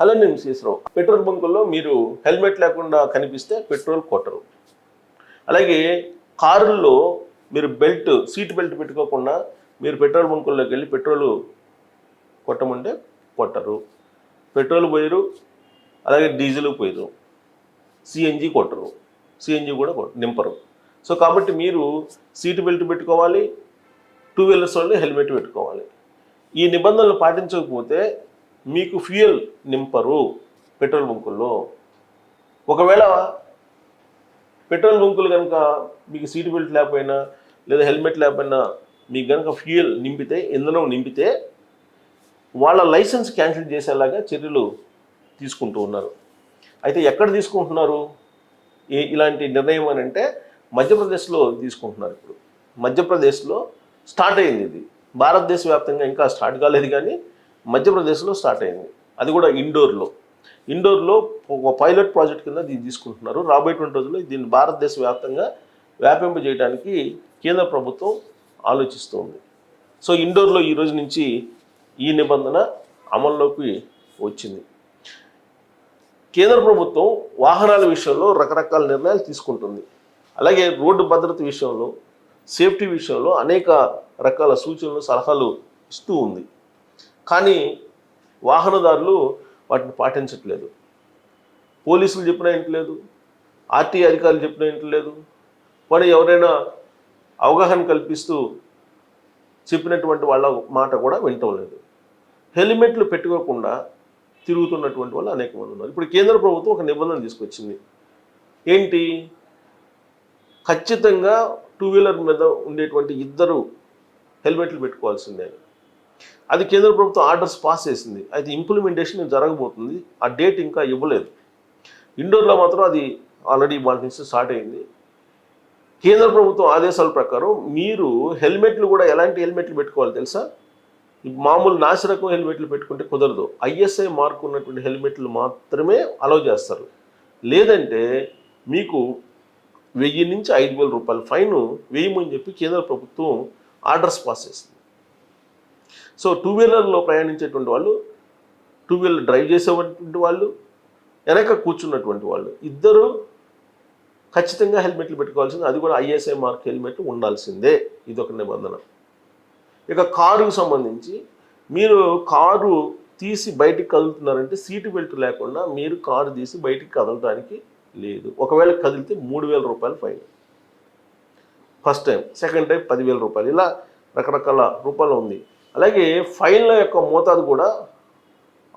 Hello నేను శ్రీశ్రావు petrol బంకుల్లో మీరు helmet లేకుండా కనిపిస్తే పెట్రోల్ కొట్టరు. అలాగే కారుల్లో మీరు బెల్ట్ సీట్ బెల్ట్ పెట్టుకోకుండా మీరు పెట్రోల్ బంకుల్లోకి వెళ్ళి పెట్రోల్ కొట్టమంటే కొట్టరు. పెట్రోల్ పోయరు అలాగే డీజిల్ పోయరు. సిఎన్జి కొట్టరు. సిఎన్జి కూడా నింపరు. సో కాబట్టి మీరు సీట్ బెల్ట్ పెట్టుకోవాలి టూ వీలర్స్ వాళ్ళు హెల్మెట్ పెట్టుకోవాలి. ఈ నిబంధనలు పాటించకపోతే మీకు ఫ్యూయల్ నింపరు పెట్రోల్ బంకుల్లో. ఒకవేళ పెట్రోల్ బంకులు కనుక మీకు సీట్ బెల్ట్ లేకపోయినా లేదా హెల్మెట్ లేకపోయినా మీకు కనుక ఫ్యూయల్ నింపితే ఇంధనం నింపితే వాళ్ళ లైసెన్స్ క్యాన్సిల్ చేసేలాగా చర్యలు తీసుకుంటూ ఉన్నారు. అయితే ఎక్కడ తీసుకుంటున్నారు? ఏ ఇలాంటి నిర్ణయం అని అంటే మధ్యప్రదేశ్లో తీసుకుంటున్నారు ఇప్పుడు. మధ్యప్రదేశ్లో స్టార్ట్ అయింది ఇది. భారతదేశ వ్యాప్తంగా ఇంకా స్టార్ట్ కాలేదు కానీ మధ్యప్రదేశ్లో స్టార్ట్ అయింది. అది కూడా ఇండోర్లో. ఇండోర్లో ఒక పైలట్ ప్రాజెక్ట్ కింద దీన్ని తీసుకుంటున్నారు. రాబోయేటువంటి రోజుల్లో దీన్ని భారతదేశ వ్యాప్తంగా వ్యాపింపజేయడానికి కేంద్ర ప్రభుత్వం ఆలోచిస్తోంది. సో ఇండోర్లో ఈ రోజు నుంచి ఈ నిబంధన అమల్లోకి వచ్చింది. కేంద్ర ప్రభుత్వం వాహనాల విషయంలో రకరకాల నిర్ణయాలు తీసుకుంటుంది. అలాగే రోడ్డు భద్రత విషయంలో సేఫ్టీ విషయంలో అనేక రకాల సూచనలు సలహాలు ఇస్తూ ఉంది. కానీ వాహనదారులు వాటిని పాటించట్లేదు. పోలీసులు చెప్పినా ఇంటలేదు ఆర్టీ అధికారులు చెప్పినా ఇంటలేదు మరి ఎవరైనా అవగాహన కల్పిస్తూ చెప్పినటువంటి వాళ్ళ మాట కూడా వింటం లేదు. హెల్మెట్లు పెట్టుకోకుండా తిరుగుతున్నటువంటి వాళ్ళు అనేక మంది ఉన్నారు. ఇప్పుడు కేంద్ర ప్రభుత్వం ఒక నిబంధన తీసుకొచ్చింది. ఏంటి? ఖచ్చితంగా టూ వీలర్ మీద ఉండేటువంటి ఇద్దరు హెల్మెట్లు పెట్టుకోవాల్సిందే అది కేంద్ర ప్రభుత్వం ఆర్డర్స్ పాస్ చేసింది. అయితే ఇంప్లిమెంటేషన్ జరగబోతుంది. ఆ డేట్ ఇంకా ఇవ్వలేదు. ఇండోర్లో మాత్రం అది ఆల్రెడీ వాళ్ళ నుంచి స్టార్ట్ అయింది. కేంద్ర ప్రభుత్వం ఆదేశాల ప్రకారం మీరు హెల్మెట్లు కూడా ఎలాంటి హెల్మెట్లు పెట్టుకోవాలి తెలుసా? మామూలు నాసిరకం హెల్మెట్లు పెట్టుకుంటే కుదరదు. ఐఎస్ఐ మార్క్ ఉన్నటువంటి హెల్మెట్లు మాత్రమే అలౌ చేస్తారు. లేదంటే మీకు వెయ్యి నుంచి ఐదు వేల రూపాయల ఫైన్ వేయమని చెప్పి కేంద్ర ప్రభుత్వం ఆర్డర్స్ పాస్ చేసింది. సో టూ వీలర్లో ప్రయాణించేటువంటి వాళ్ళు టూ వీలర్ డ్రైవ్ చేసేటువంటి వాళ్ళు వెనక కూర్చున్నటువంటి వాళ్ళు ఇద్దరు ఖచ్చితంగా హెల్మెట్లు పెట్టుకోవాల్సింది. అది కూడా ఐఎస్ఐ మార్క్ హెల్మెట్ ఉండాల్సిందే. ఇది ఒక నిబంధన. ఇక కారుకు సంబంధించి మీరు కారు తీసి బయటికి కదులుతున్నారంటే సీటు బెల్ట్ లేకుండా మీరు కారు తీసి బయటికి కదలడానికి లేదు. ఒకవేళ కదిలితే మూడు వేల రూపాయలు fine. First time second time పదివేల రూపాయలు. ఇలా రకరకాల రూపాయలు ఉంది. అలాగే ఫైన్ల యొక్క మోతాదు కూడా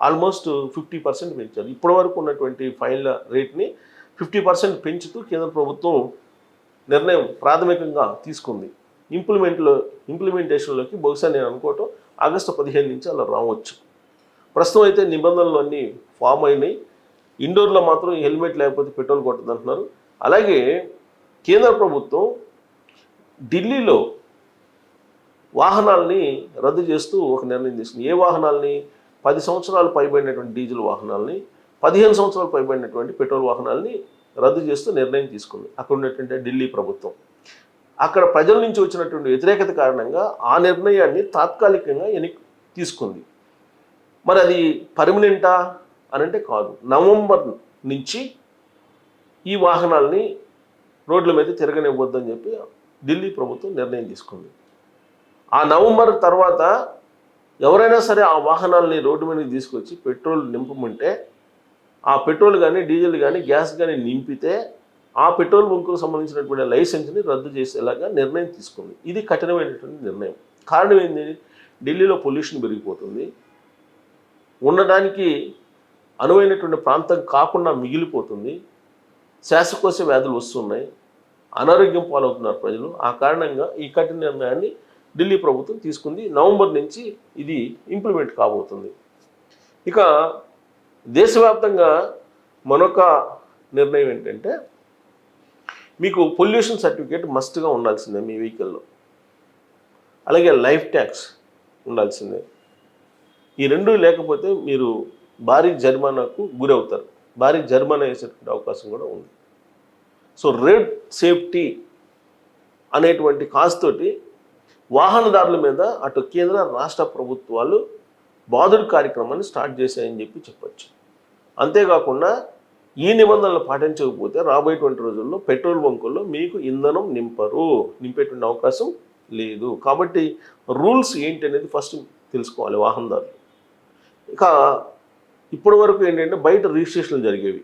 ఆల్మోస్ట్ ఫిఫ్టీ పర్సెంట్ పెంచారు. ఇప్పటి వరకు ఉన్నటువంటి ఫైన్ల రేట్ని ఫిఫ్టీ పర్సెంట్ పెంచుతూ కేంద్ర ప్రభుత్వం నిర్ణయం ప్రాథమికంగా తీసుకుంది. ఇంప్లిమెంట్లో ఇంప్లిమెంటేషన్లోకి బహుశా నేను అనుకోవటం ఆగస్టు పదిహేను నుంచి అలా రావచ్చు. ప్రస్తుతం అయితే నిబంధనలు అన్నీ ఫామ్ అయినాయి. ఇండోర్లో మాత్రం హెల్మెట్ లేకపోతే పెట్రోల్ కొట్టదంటున్నారు. అలాగే కేంద్ర ప్రభుత్వం ఢిల్లీలో వాహనాల్ని రద్దు చేస్తూ ఒక నిర్ణయం తీసుకుంది. ఏ వాహనాల్ని? పది సంవత్సరాలు పైబడినటువంటి డీజిల్ వాహనాల్ని పదిహేను సంవత్సరాలు పైబడినటువంటి పెట్రోల్ వాహనాల్ని రద్దు చేస్తూ నిర్ణయం తీసుకుంది. అక్కడ ఉన్నటువంటి ఢిల్లీ ప్రభుత్వం. అక్కడ ప్రజల నుంచి వచ్చినటువంటి వ్యతిరేకత కారణంగా ఆ నిర్ణయాన్ని తాత్కాలికంగా ఎని తీసుకుంది. మరి అది పర్మనెంటా అని అంటే కాదు. నవంబర్ నుంచి ఈ వాహనాల్ని రోడ్ల మీద తిరగనివ్వద్దని చెప్పి ఢిల్లీ ప్రభుత్వం నిర్ణయం తీసుకుంది. ఆ నవంబర్ తర్వాత ఎవరైనా సరే ఆ వాహనాల్ని రోడ్డు మీదకి తీసుకొచ్చి పెట్రోల్ నింపమంటే ఆ పెట్రోల్ కానీ డీజిల్ కానీ గ్యాస్ కానీ నింపితే ఆ పెట్రోల్ బంకులకు సంబంధించినటువంటి లైసెన్స్ని రద్దు చేసేలాగా నిర్ణయం తీసుకుంది ఇది కఠినమైనటువంటి నిర్ణయం. కారణం ఏంది? ఢిల్లీలో పొల్యూషన్ పెరిగిపోతుంది. ఉండడానికి అనువైనటువంటి ప్రాంతం కాకుండా మిగిలిపోతుంది. శ్వాసకోశ వ్యాధులు వస్తున్నాయి. అనారోగ్యం పాలవుతున్నారు ప్రజలు. ఆ కారణంగా ఈ కఠిన నిర్ణయాన్ని ఢిల్లీ ప్రభుత్వం తీసుకుంది. నవంబర్ నుంచి ఇది ఇంప్లిమెంట్ కాబోతుంది. ఇక దేశవ్యాప్తంగా మరొక నిర్ణయం ఏంటంటే మీకు పొల్యూషన్ సర్టిఫికేట్ మస్ట్గా ఉండాల్సిందే మీ వెహికల్లో. అలాగే లైఫ్ ట్యాక్స్ ఉండాల్సిందే. ఈ రెండు లేకపోతే మీరు భారీ జరిమానాకు గురవుతారు. భారీ జరిమానా వేసేటువంటి అవకాశం కూడా ఉంది. సో రెడ్ సేఫ్టీ అనేటువంటి కాస్తోటి వాహనదారుల మీద అటు కేంద్ర రాష్ట్ర ప్రభుత్వాలు బాదుడు కార్యక్రమాన్ని స్టార్ట్ చేశాయని చెప్పి చెప్పచ్చు. అంతేకాకుండా ఈ నిబంధనలు పాటించకపోతే రాబోయేటువంటి రోజుల్లో పెట్రోల్ బంకుల్లో మీకు ఇంధనం నింపరు నింపేటువంటి అవకాశం లేదు. కాబట్టి రూల్స్ ఏంటి అనేది ఫస్ట్ తెలుసుకోవాలి వాహనదారులు. ఇక ఇప్పటి వరకు ఏంటంటే బయట రిజిస్ట్రేషన్లు జరిగేవి.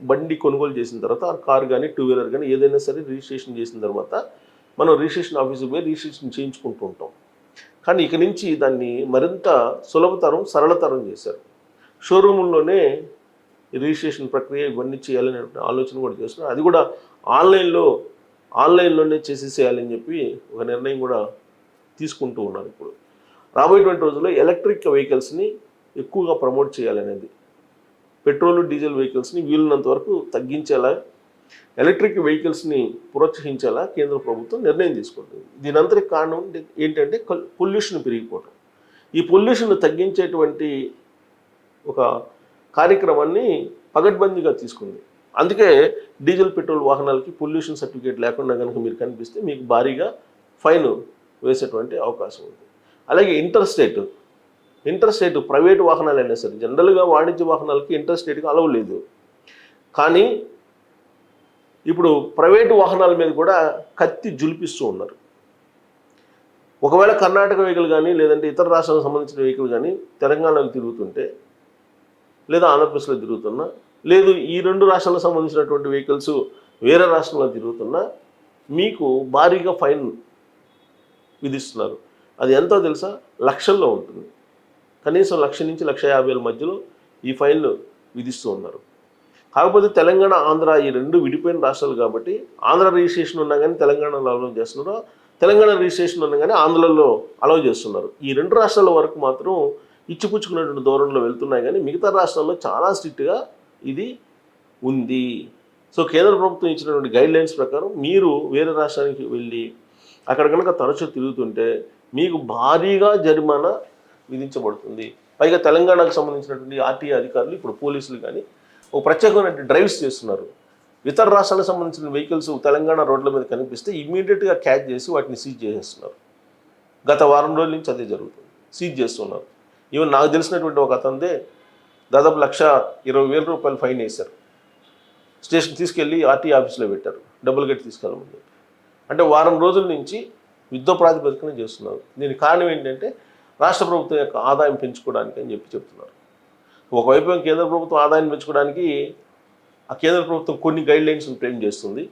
బండి కొనుగోలు చేసిన తర్వాత ఆ కార్ కానీ టూ వీలర్ కానీ ఏదైనా సరే రిజిస్ట్రేషన్ చేసిన తర్వాత మనం రిజిస్ట్రేషన్ ఆఫీస్కి పోయి రిజిస్ట్రేషన్ చేయించుకుంటూ ఉంటాం. కానీ ఇక నుంచి దాన్ని మరింత సులభతరం సరళతరం చేశారు. షోరూముల్లోనే రిజిస్ట్రేషన్ ప్రక్రియ ఇవన్నీ చేయాలనే ఆలోచన కూడా చేస్తున్నారు. అది కూడా ఆన్లైన్లో ఆన్లైన్లోనే చేసేసేయాలని చెప్పి ఒక నిర్ణయం కూడా తీసుకుంటూ ఉన్నారు ఇప్పుడు. రాబోయేటువంటి రోజుల్లో ఎలక్ట్రిక్ వెహికల్స్ని ఎక్కువగా ప్రమోట్ చేయాలనేది పెట్రోల్ డీజిల్ వెహికల్స్ని వీలున్నంత వరకు తగ్గించేలా ఎలక్ట్రిక్ వెహికల్స్ని ప్రోత్సహించేలా కేంద్ర ప్రభుత్వం నిర్ణయం తీసుకుంటుంది దీనంతటి కారణం ఏంటంటే పొల్యూషన్ పెరిగిపోవటం. ఈ పొల్యూషన్ తగ్గించేటువంటి ఒక కార్యక్రమాన్ని పగడ్బందీగా తీసుకుంది. అందుకే డీజిల్ పెట్రోల్ వాహనాలకి పొల్యూషన్ సర్టిఫికేట్ లేకుండా కనుక మీరు కనిపిస్తే మీకు భారీగా ఫైన్ వేసేటువంటి అవకాశం ఉంది. అలాగే inter state inter state private వాహనాలు అయినా సరే జనరల్గా వాణిజ్య వాహనాలకి ఇంటర్ స్టేట్కి అలవ్ లేదు. కానీ ఇప్పుడు ప్రైవేటు వాహనాల మీద కూడా కత్తి జులిపిస్తూ ఉన్నారు. ఒకవేళ కర్ణాటక వెహికల్ కానీ లేదంటే ఇతర రాష్ట్రాలకు సంబంధించిన వెహికల్ కానీ తెలంగాణలో తిరుగుతుంటే లేదా ఆంధ్రప్రదేశ్లో తిరుగుతున్నా లేదు ఈ రెండు రాష్ట్రాలకు సంబంధించినటువంటి వెహికల్స్ వేరే రాష్ట్రంలో తిరుగుతున్నా మీకు భారీగా ఫైన్ విధిస్తున్నారు. అది ఎంతో తెలుసా? లక్షల్లో ఉంటుంది. కనీసం లక్ష నుంచి లక్ష యాభై వేల మధ్యలో ఈ ఫైన్లు విధిస్తూ ఉన్నారు. కాకపోతే తెలంగాణ ఆంధ్ర ఈ రెండు విడిపోయిన రాష్ట్రాలు కాబట్టి ఆంధ్ర రిజిస్ట్రేషన్ ఉన్నా కానీ తెలంగాణలో అలౌ చేస్తున్నారు. తెలంగాణ రిజిస్ట్రేషన్ ఉన్నా కానీ ఆంధ్రలో అలౌ చేస్తున్నారు. ఈ రెండు రాష్ట్రాల వరకు మాత్రం ఇచ్చిపుచ్చుకున్నటువంటి ధోరణిలో వెళ్తున్నాయి కానీ మిగతా రాష్ట్రాల్లో చాలా స్ట్రిక్ట్గా ఇది ఉంది. సో కేంద్ర ప్రభుత్వం ఇచ్చినటువంటి గైడ్ లైన్స్ ప్రకారం మీరు వేరే రాష్ట్రానికి వెళ్ళి అక్కడ కనుక తరచూ తిరుగుతుంటే మీకు భారీగా జరిమానా విధించబడుతుంది. పైగా తెలంగాణకు సంబంధించినటువంటి ఆర్టీఏ అధికారులు ఇప్పుడు పోలీసులు కానీ ఒక ప్రత్యేకమైన డ్రైవ్స్ చేస్తున్నారు. ఇతర రాష్ట్రాలకు సంబంధించిన వెహికల్స్ తెలంగాణ రోడ్ల మీద కనిపిస్తే ఇమీడియట్గా క్యాచ్ చేసి వాటిని సీజ్ చేసేస్తున్నారు. గత వారం రోజుల నుంచి అదే జరుగుతుంది. సీజ్ చేస్తున్నారు. ఈవెన్ నాకు తెలిసినటువంటి ఒక అతనిదే దాదాపు లక్ష ఇరవై వేల రూపాయలు ఫైన్ వేశారు. స్టేషన్ తీసుకెళ్ళి ఆర్టీ ఆఫీస్లో పెట్టారు. డబ్బులు కట్టి తీసుకెళ్ళమని చెప్పి. అంటే వారం రోజుల నుంచి యుద్ధ ప్రాతిపదికన చేస్తున్నారు. దీనికి కారణం ఏంటంటే రాష్ట్ర ప్రభుత్వం యొక్క ఆదాయం పెంచుకోవడానికి అని చెప్పి చెప్తున్నారు. ఒకవైపు కేంద్ర ప్రభుత్వం ఆదాయం పెంచుకోవడానికి ఆ కేంద్ర ప్రభుత్వం కొన్ని గైడ్ లైన్స్ను ఫ్రేమ్ చేస్తుంది.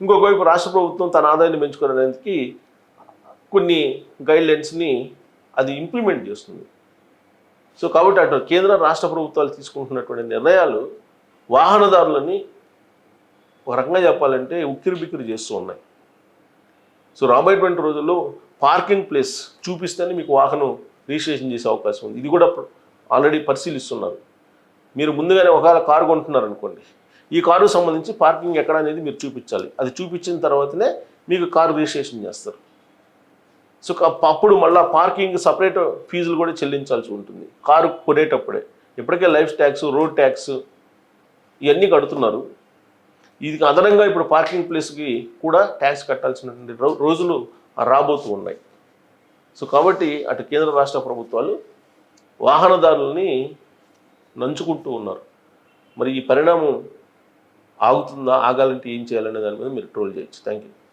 ఇంకొక వైపు రాష్ట్ర ప్రభుత్వం తన ఆదాయాన్ని పెంచుకోవడానికి కొన్ని గైడ్ లైన్స్ని అది ఇంప్లిమెంట్ చేస్తుంది. సో కాబట్టి అటు కేంద్ర రాష్ట్ర ప్రభుత్వాలు తీసుకుంటున్నటువంటి నిర్ణయాలు వాహనదారులని ఒక రకంగా చెప్పాలంటే ఉక్కిరి బిక్కిరి చేస్తూ ఉన్నాయి. సో రాబోయేటువంటి రోజుల్లో పార్కింగ్ ప్లేస్ చూపిస్తేనే మీకు వాహనం రిజిస్ట్రేషన్ చేసే అవకాశం ఉంది. ఇది కూడా ఆల్రెడీ పరిశీలిస్తున్నారు. మీరు ముందుగానే ఒకవేళ కారు కొంటున్నారు అనుకోండి ఈ కారుకు సంబంధించి పార్కింగ్ ఎక్కడ అనేది మీరు చూపించాలి. అది చూపించిన తర్వాతనే మీకు కారు రిజిస్ట్రేషన్ చేస్తారు. సో అప్పుడు మళ్ళీ పార్కింగ్ సపరేట్ ఫీజులు కూడా చెల్లించాల్సి ఉంటుంది. కారు కొనేటప్పుడే. ఇప్పటికే లైఫ్ ట్యాక్స్ రోడ్ ట్యాక్స్ ఇవన్నీ కడుతున్నారు. ఇది అదనంగా ఇప్పుడు పార్కింగ్ ప్లేస్కి కూడా ట్యాక్స్ కట్టాల్సినటువంటి రోజులు రాబోతూ ఉన్నాయి. సో కాబట్టి అటు కేంద్ర రాష్ట్ర ప్రభుత్వాలు వాహనదారుల్ని నంచుకుంటూ ఉన్నారు. మరి ఈ పరిణామం ఆగుతుందా ఆగాలంటే ఏం చేయాలనే దాని మీద మీరు ట్రోల్ చేయొచ్చు. Thank you